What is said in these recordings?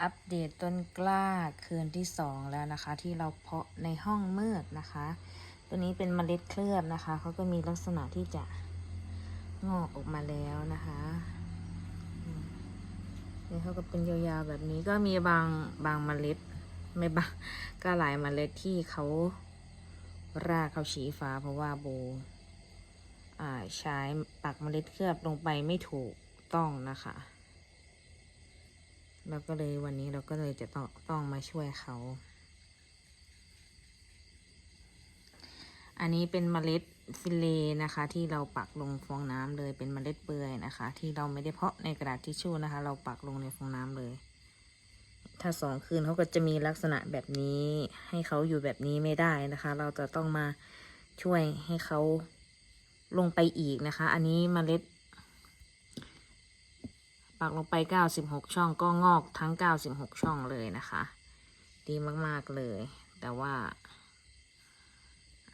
อัปเดตต้นกล้าคืนที่สองแล้วนะคะ ที่เราเพาะในห้องมืดนะคะ ตัวนี้เป็นเมล็ดเคลือบนะคะเขาก็มีลักษณะที่จะงอกออกมาแล้วนะคะอืมนี่เขาก็เป็นยาวๆแบบนี้ก็มีบางบางเมล็ด ไม่บางก็หลายเมล็ดที่เขารากเขาฉีฟ้าเพราะว่าโบอ่าใช้ปักเมล็ดเคลือบลงไปไม่ถูกต้องนะคะ เราก็เลยวันนี้เราก็เลยจะต้องต้องมาช่วยเขา อันนี้เป็นเมล็ดฟิเลนะคะ ที่เราปักลงฟองน้ำเลยเป็นเมล็ดเปื่อยนะคะ ที่เราไม่ได้เพาะในกระดาษทิชชู่นะคะ เราปักลงในฟองน้ำเลย ถ้าสองคืนเขาก็จะมีลักษณะแบบนี้ ให้เขาอยู่แบบนี้ไม่ได้นะคะ เราจะต้องมาช่วยให้เขาลงไปอีกนะคะ อันนี้เมล็ด ปักลงไป 96 ช่องก็งอกทั้ง 96 ช่องเลยนะคะ ดีมากๆเลย แต่ว่า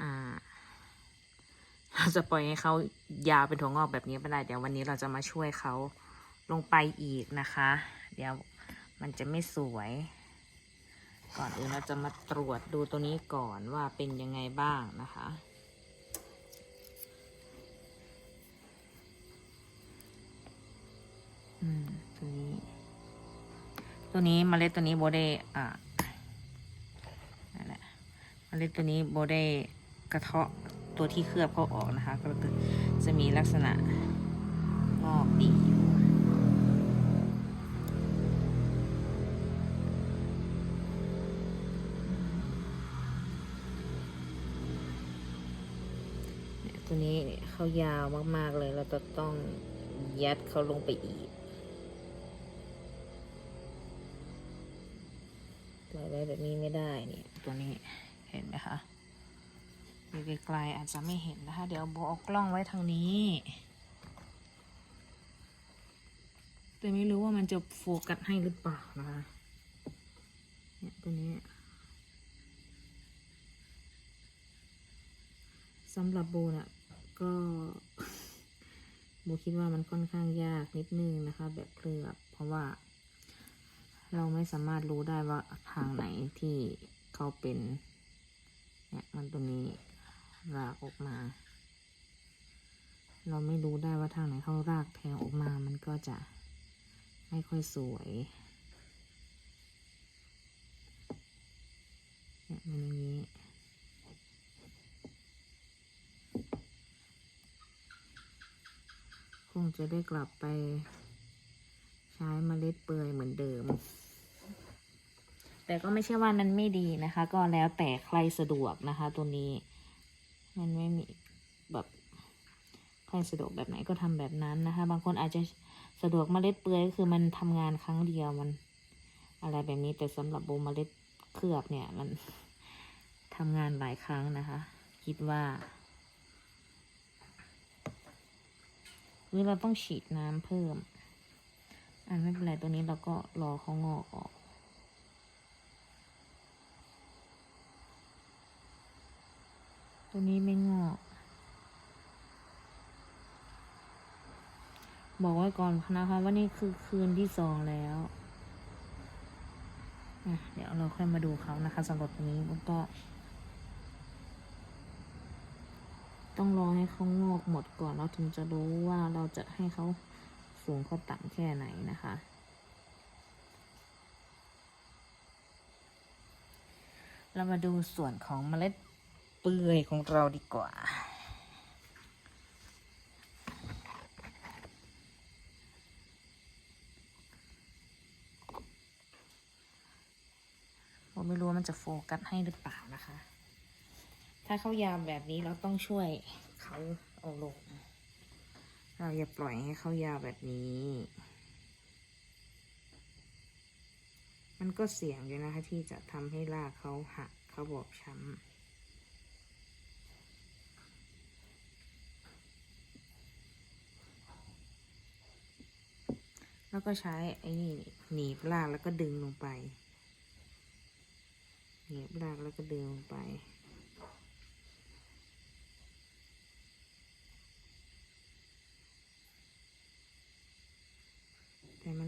อ่าเราจะปล่อยให้เขายาวเป็นถั่วงอกแบบนี้ไม่ได้ เดี๋ยววันนี้เราจะมาช่วยเขาลงไปอีกนะคะ เดี๋ยวมันจะไม่สวย ก่อนอื่นเราจะมาตรวจดูตัวนี้ก่อนว่าเป็นยังไงบ้างนะคะ อืม ตัวนี้ ตัวนี้เมล็ดตัวนี้โบได้อ่านั่นแหละเมล็ดตัวนี้โบได้กระเทาะตัวที่เคลือบเขาออกนะคะ ก็คือจะมีลักษณะงอกดีอยู่ตัวนี้เขายาวมากๆเลย เราจะต้องยัดเขาลงไปอีก ปล่อยไว้แบบนี้ไม่ได้เนี่ยตัวนี้เห็นไหมคะอยู่ไกลๆอาจจะไม่เห็นนะคะ เดี๋ยวโบเอากล้องไว้ทางนี้ แต่ไม่รู้ว่ามันจะโฟกัสให้หรือเปล่านะคะเนี่ยตัวนี้สำหรับโบน่ะก็โบคิดว่ามันค่อนข้างยากนิดนึงนะคะ แบบเคลือบเพราะว่า เราไม่สามารถรู้ได้ว่าทางไหนที่เขาเป็นเนี่ยมันตัวนี้รากออกมา เราไม่รู้ได้ว่าทางไหนเขารากแทงออกมา มันก็จะไม่ค่อยสวยเนี่ยมันอย่างนี้คงจะได้กลับไป ช้เมล็ดเปื่อยเหมือนเดิม แต่ก็ไม่ใช่ว่ามันไม่ดีนะคะ ก็แล้วแต่ใครสะดวกนะคะ ตัวนี้มันไม่มีแบบใครสะดวกแบบไหนก็ทำแบบนั้นนะคะ บางคนอาจจะสะดวกเมล็ดเปื่อยก็คือมันทำงานครั้งเดียวมัน อะไรแบบนี้แต่สำหรับโบเมล็ดเคลือบเนี่ยมันทำงานหลายครั้งนะคะ คิดว่าหรือเราต้องฉีดน้ำเพิ่ม อ่าไม่เป็นไรตัวนี้เราก็รอเขางอกออกตัวนี้ไม่งอก บอกไว้ก่อนนะคะว่านี่คือคืนที่สองแล้วเดี๋ยวเราค่อยมาดูเขานะคะสำหรับตัวนี้มันก็ ต้องรอให้เขางอกหมดก่อนเราถึงจะรู้ว่าเราจะให้เขา สูงเขาต่ำแค่ไหนนะคะ เรามาดูส่วนของเมล็ดเปื่อยของเราดีกว่าผมไม่รู้ว่ามันจะโฟกัสให้หรือเปล่านะคะ ถ้าเขายาวแบบนี้เราต้องช่วยเขาเอาลง เราอย่าปล่อยให้เขายาวแบบนี้ มันก็เสี่ยงอยู่นะคะที่จะทำให้รากเขาหักเขาบอบช้ำแล้วก็ใช้ไอ้นี่หนีบรากแล้วก็ดึงลงไป หนีบรากแล้วก็ดึงลงไป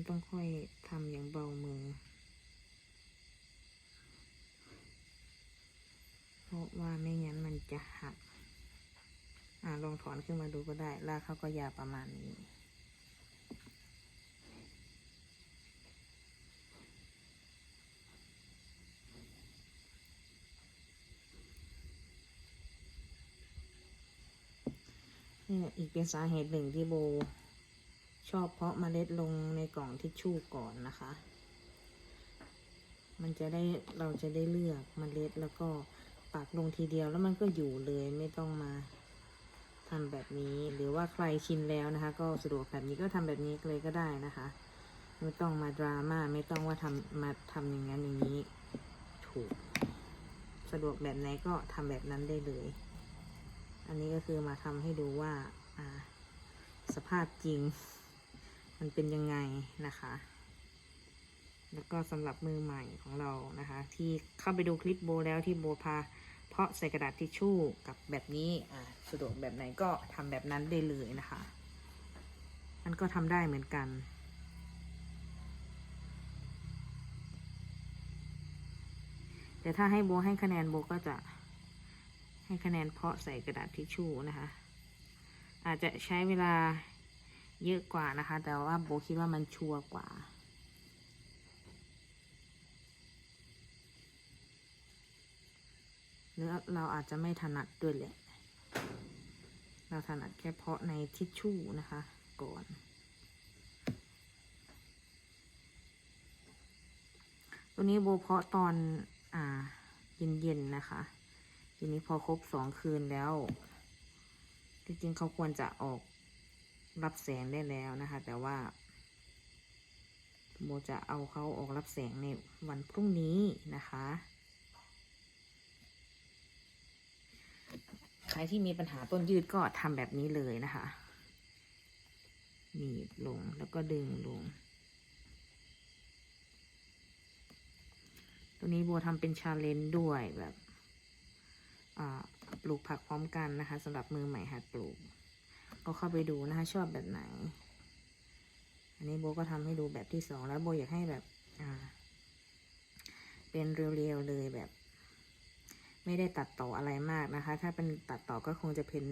ต้องค่อยทำอย่างเบามือ เพราะว่าไม่งั้นมันจะหัก อ่าลองถอนขึ้นมาดูก็ได้ลากเขาก็ยาวประมาณนี้นี่อีกเป็นสาเหตุหนึ่งที่โบ ชอบเพาะเมล็ดลงในกล่องทิชชู่ก่อนนะคะ มันจะได้เราจะได้เลือกเมล็ดแล้วก็ปักลงทีเดียวแล้วมันก็อยู่เลยไม่ต้องมาทำแบบนี้หรือว่าใครชินแล้วนะคะ ก็สะดวกแบบนี้ก็ทำแบบนี้เลยก็ได้นะคะ ไม่ต้องมาดราม่าไม่ต้องว่าทำมาทำอย่างนั้นอย่างนี้ถูกสะดวกแบบไหนก็ทำแบบนั้นได้เลย อันนี้ก็คือมาทำให้ดูว่าอ่าสภาพจริง มันเป็นยังไงนะคะ แล้วก็สำหรับมือใหม่ของเรานะคะ ที่เข้าไปดูคลิปโบแล้วที่โบพา เพาะใส่กระดาษทิชชู่กับแบบนี้อ่าสะดวกแบบไหนก็ทำแบบนั้นได้เลยนะคะ มันก็ทำได้เหมือนกันแต่ถ้าให้โบให้คะแนนโบก็จะให้คะแนนเพาะใส่กระดาษทิชชู่นะคะ อาจจะใช้เวลา เยอะกว่านะคะ แต่ว่าโบคิดว่ามันชัวร์กว่า หรือเราอาจจะไม่ถนัดด้วยแหละ เราถนัดแค่เพาะในทิชชู่นะคะ ก่อน ตัวนี้โบเพาะตอนอ่าเย็นๆนะคะ ทีนี้พอครบสองคืนแล้ว จริงๆเขาควรจะออก รับแสงได้แล้วนะคะ แต่ว่า โมจะเอาเขาออกรับแสงในวันพรุ่งนี้นะคะ ใครที่มีปัญหาต้นยืดก็ทำแบบนี้เลยนะคะหนีบลงแล้วก็ดึงลง ตัวนี้โบทำเป็นชาเลนจ์ด้วยแบบปลูกผักพร้อมกันนะคะสำหรับมือใหม่หัดปลูก ก็เข้าไปดูนะคะ ชอบแบบไหน อันนี้โบก็ทำให้ดูแบบที่สองแล้วโบอยากให้แบบ อ่า เป็นเรียวๆเลยแบบ ไม่ได้ตัดต่ออะไรมากนะคะ ถ้าเป็นตัดต่อก็คงจะเป็น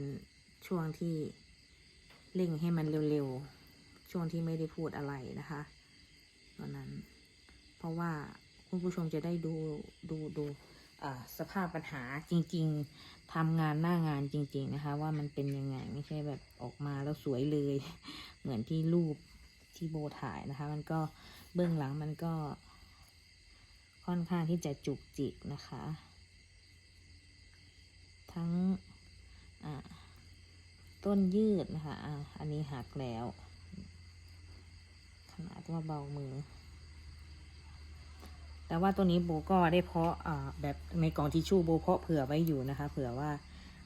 ช่วงที่เร่งให้มันเร็วๆ ช่วงที่ไม่ได้พูดอะไรนะคะตอนนั้น เพราะว่าคุณผู้ชมจะได้ดูดูดู สภาพปัญหาจริง ๆทำงานหน้างานจริง ๆนะคะ ว่ามันเป็นยังไงไม่ใช่แบบออกมาแล้วสวยเลย เหมือนที่รูปที่โบถ่ายนะคะ มันก็เบื้องหลังมันก็ ค่อนข้างที่จะจุกจิกนะคะ ทั้งต้นยืดนะคะอันนี้หักแล้วขนาดว่าเบามือ แต่ว่าตัวนี้โบก็ได้เพาะแบบในกล่องทิชชู่โบเพาะเผื่อไว้อยู่นะคะ เผื่อว่า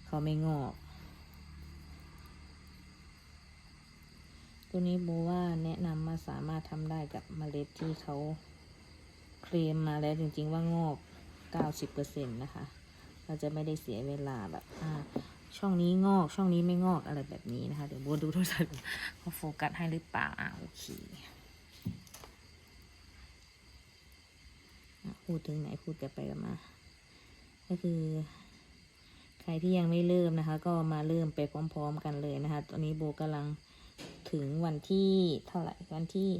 เขาไม่งอก ตัวนี้โบว่าแนะนำมาสามารถทำได้กับเมล็ดที่เขาเคลมมาแล้วจริงๆว่างอก 90%นะคะ เราจะไม่ได้เสียเวลาแบบอ่าช่องนี้งอกช่องนี้ไม่งอกอะไรแบบนี้นะคะ เดี๋ยวโบดูโทรศัพท์เขาโฟกัสให้หรือเปล่าอ่าโอเค อะ พูดถึงไหนพูดกันไปกันมา ก็คือ ใครที่ยังไม่เริ่มนะคะ ก็มาเริ่มไปพร้อม ๆ กันเลยนะคะ ตอนนี้โบกำลังถึงวันที่เท่าไหร่วันที่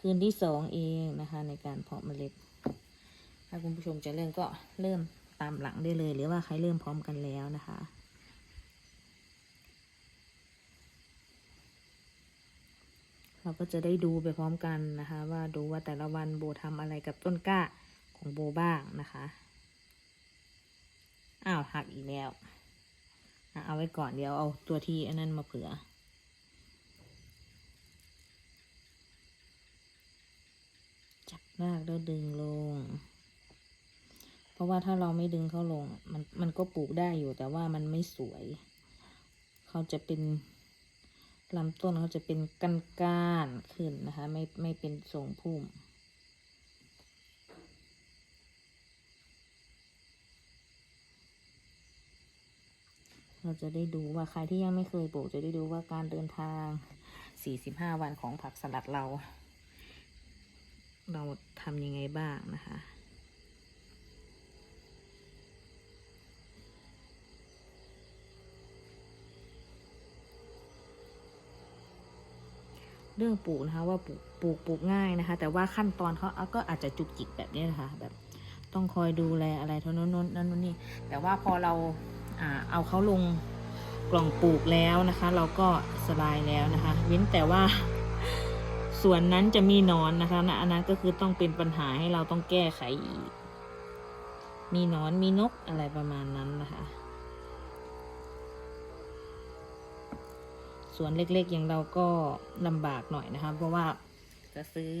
คืนที่สองเองนะคะ ในการเพาะเมล็ด ถ้าคุณผู้ชมจะเริ่มก็เริ่มตามหลังได้เลย หรือว่าใครเริ่มพร้อมกันแล้วนะคะเราก็จะได้ดูไปพร้อมกันนะคะ ว่าดูว่าแต่ละวันโบทำอะไรกับต้นกล้า ของโบบ้างนะคะ อ้าวหักอีกแล้วเอาไว้ก่อนเดี๋ยวเอาตัวที่อันนั้นมาเผื่อ จับรากแล้วดึงลง เพราะว่าถ้าเราไม่ดึงเขาลง มันมันก็ปลูกได้อยู่แต่ว่ามันไม่สวย เขาจะเป็นลำต้นเขาจะเป็นก้านๆขึ้นนะคะ ไม่ไม่เป็นทรงพุ่ม เราจะได้ดูว่าใครที่ยังไม่เคยปลูกจะได้ดูว่าการเดินทาง 45 วันของผักสลัดเรา เราทำยังไงบ้างนะคะ เรื่องปลูกนะคะว่าปลูกปลูกง่ายนะคะ แต่ว่าขั้นตอนเขาก็อาจจะจุกจิกแบบนี้นะคะแบบต้องคอยดูแลอะไรเท่านั้นนั้นนี่แต่ว่าพอเรา เอาเขาลงกล่องปลูกแล้วนะคะ เราก็สบายแล้วนะคะ เว้นแต่ว่าส่วนนั้นจะมีนอนนะคะนะอันนั้นก็คือต้องเป็นปัญหาให้เราต้องแก้ไขอีก มีนอนมีนกอะไรประมาณนั้นนะคะสวนเล็กๆอย่างเราก็ลำบากหน่อยนะคะ เพราะว่าจะซื้อ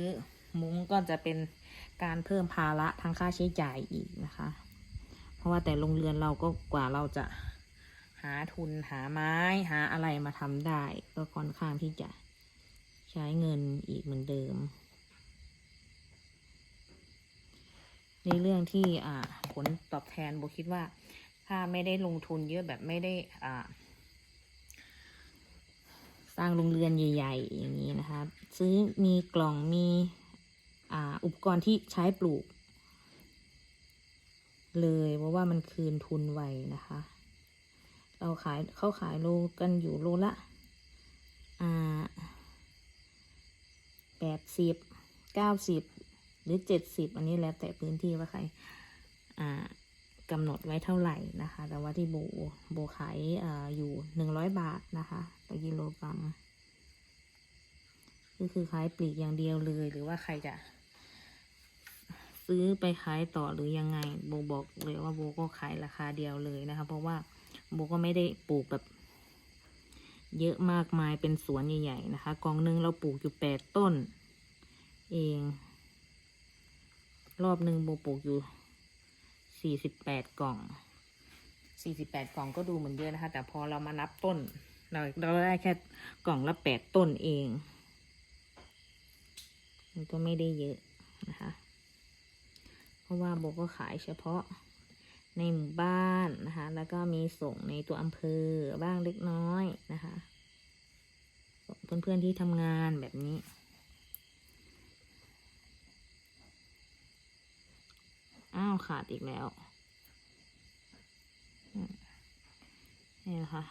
มุ้งก็จะเป็นการเพิ่มภาระทางค่าใช้จ่ายอีกนะคะ ราะว่าแต่โรงเรือนเราก็กว่าเราจะหาทุนหาไม้หาอะไรมาทำได้ ก็ค่อนข้างที่จะใช้เงินอีกเหมือนเดิม ในเรื่องที่อ่าผลตอบแทนโบคิดว่า ถ้าไม่ได้ลงทุนเยอะแบบไม่ได้อ่าสร้างโรงเรือนใหญ่ ๆ อย่างนี้นะคะ ซื้อมีกล่องมีอ่าอุปกรณ์ที่ใช้ปลูก เลยเพราะว่ามันคืนทุนไวนะคะ เราขายเขาขายโลกันอยู่โลละอ่าแปดสิบเก้าสิบหรือเจ็ดสิบอันนี้แล้วแต่พื้นที่ว่าใครอ่ากำหนดไว้เท่าไหร่นะคะ แต่ว่าที่โบโบขายอ่าอยู่หนึ่งร้อยบาทนะคะต่อกิโลกรัมก็คือขายปลีกอย่างเดียวเลยหรือว่าใครจะ ซื้อไปขายต่อหรือยังไงโบบอกเลยว่าโบก็ขายราคาเดียวเลยนะคะ เพราะว่าโบก็ไม่ได้ปลูกแบบเยอะมากมายเป็นสวนใหญ่ๆนะคะ กองหนึงเราปลูกอยู่แปดต้น เอง รอบหนึ่งโบปลูกอยู่สี่สิบแปดกล่องสี่สิบแปดกล่องก็ดูเหมือนเยอะนะคะ แต่พอเรามานับต้น เราเราได้แค่กล่องละแปดต้นเอง มันก็ไม่ได้เยอะนะคะ เพราะว่าโบก็ขายเฉพาะในหมู่บ้านนะคะ แล้วก็มีส่งในตัวอำเภอบ้างเล็กน้อยนะคะส่งเพื่อนๆที่ทำงานแบบนี้อ้าวขาดอีกแล้วนี่นะคะ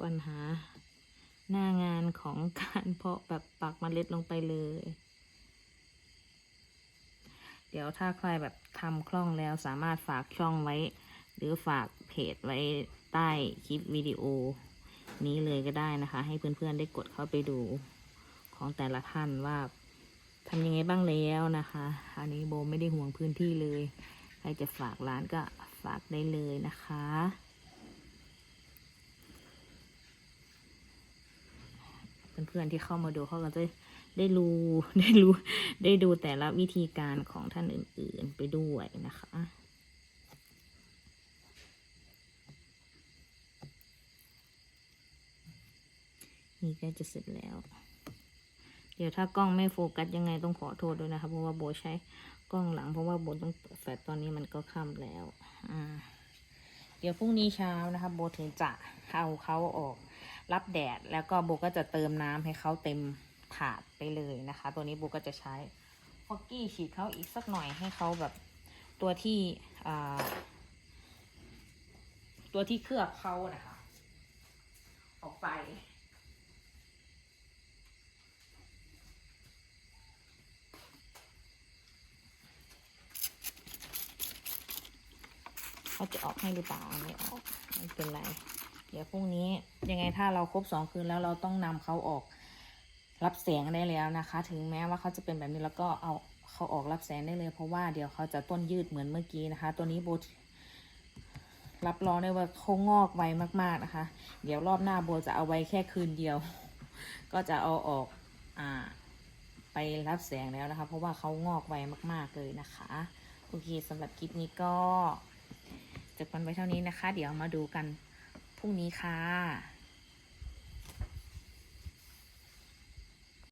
ปัญหาหน้างานของการเพาะแบบปักเมล็ดลงไปเลย เดี๋ยวถ้าใครแบบทำคล่องแล้วสามารถฝากช่องไว้ หรือฝากเพจไว้ใต้คลิปวิดีโอ นี้เลยก็ได้นะคะ ให้เพื่อนๆได้กดเข้าไปดูของแต่ละท่านว่าทำยังไงบ้างแล้วนะคะ อันนี้โบไม่ได้ห่วงพื้นที่เลย ใครจะฝากร้านก็ฝากได้เลยนะคะ เพื่อนๆที่เข้ามาดูเขาก็จะ ได้รู้ได้รู้ได้ดูแต่ละวิธีการของท่านอื่น ๆ ไปด้วยนะคะ นี่ก็จะเสร็จแล้ว เดี๋ยวถ้ากล้องไม่โฟกัสยังไงต้องขอโทษด้วยนะคะ เพราะว่าโบใช้กล้องหลังเพราะว่าโบต้องเปิดแฟลชตอนนี้มันก็ค่ำแล้ว อ่า เดี๋ยวพรุ่งนี้เช้านะคะโบถึงจะเอาเขาออกรับแดดแล้วก็โบก็จะเติมน้ำให้เขาเต็ม ถาดไปเลยนะคะ ตัวนี้โบก็จะใช้ฟอกกี้ฉีดเขาอีกสักหน่อยให้เขาแบบตัวที่ตัวที่เคลือบเขานะคะ ออกไปเขาจะออกให้หรือเปล่าไม่ออกไม่เป็นไร เดี๋ยวพรุ่งนี้ยังไงถ้าเราครบสองคืนแล้วเราต้องนำเขาออก รับแสงได้แล้วนะคะ ถึงแม้ว่าเขาจะเป็นแบบนี้แล้วก็เอาเขาออกรับแสงได้เลย เพราะว่าเดี๋ยวเขาจะต้นยืดเหมือนเมื่อกี้นะคะ ตัวนี้โบรับรองได้ว่าเขางอกไวมากๆนะคะ เดี๋ยวรอบหน้าโบจะเอาไว้แค่คืนเดียว ก็จะเอาออกอ่าไปรับแสงแล้วนะคะ เพราะว่าเขางอกไวมาก ๆเลยนะคะ โอเคสำหรับคลิปนี้ก็จบกันไว้เท่านี้นะคะ เดี๋ยวมาดูกันพรุ่งนี้ค่ะ